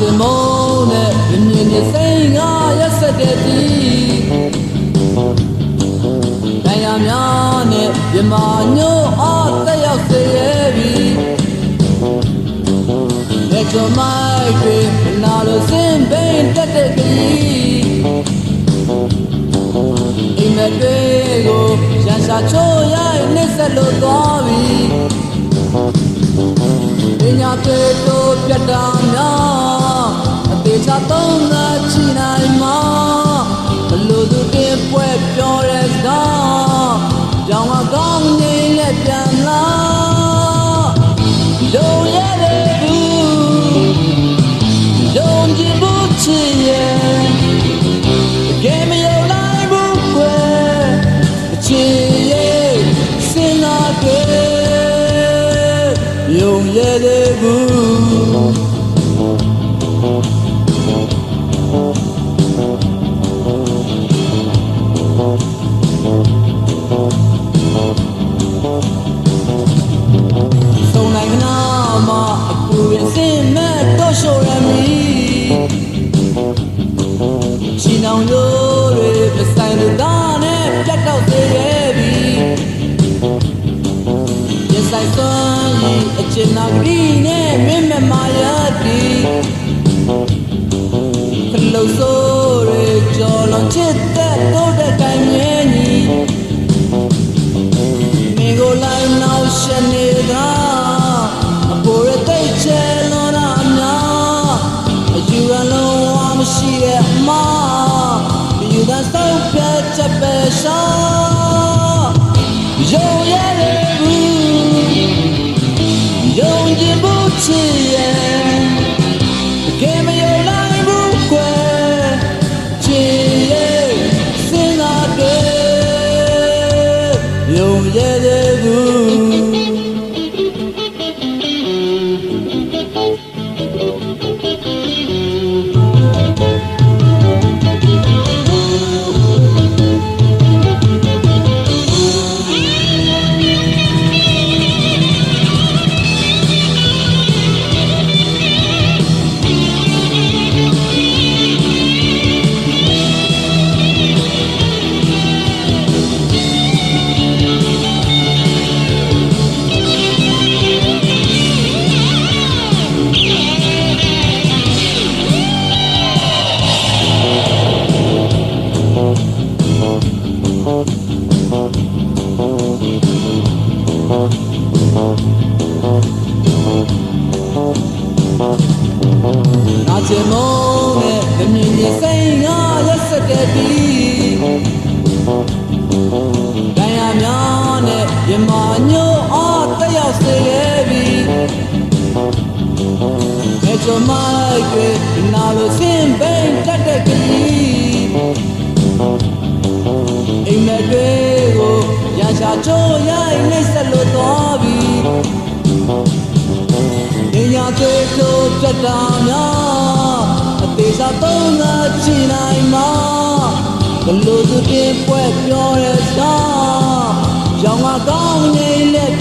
ချင်မုန်းနဲ့မြင်မြင်နဲ့စိတ်ငါရက်ဆက်တဲ့ဒီတရားများနဲ့မြမညို့အားတက်ရောက်စေရဲ့ပြီလက်ချမိုက်တွေမနာလို့စင်ပိန်တက်တဲ့ကြီးအိမ်မက်တွေကိုရန်ရှာချိုးရိုက်နှိမ့်ဆက်လို့သွားပြီပညာတွေတို့ပြတ်တာများ ဤအချင်နာဂရီနဲ့မင်းမမာရတီခလုဆိုးတွေကြော်လွန်ချစ်တဲ့တို့တဲ့တိုင်မြဲညီမင်းကိုလိုက်နောက်ရှနေတာအပေါ်ရတဲ့ချဲလွန်တာများအယူအလုံးဝမရှိတဲ့အမားယူတဲ့စောက်ပြတ် ချင်မုန်းနဲ့မမြင်ရင်စိတ်ငါရက်ဆက်တဲ့ဒီတရားများနဲ့မြမညို့အားတက်ရောက်စေရဲ့ပြီမေချမိုက်တွေနာလို့စင်ပိန်တက်တဲ့ကြီးအိမ်မက်တွေကိုရရှာချိုးရိုက်နှိမ့်ဆက်လို့သွားပြီပညာတွေတို့ပြတ်တာများအ သေးစားသုံးသာချီနိုင်မှာဘလို့သူပြပွဲပြောရဲစားရောင်ကကောင်းငိမ့်လက်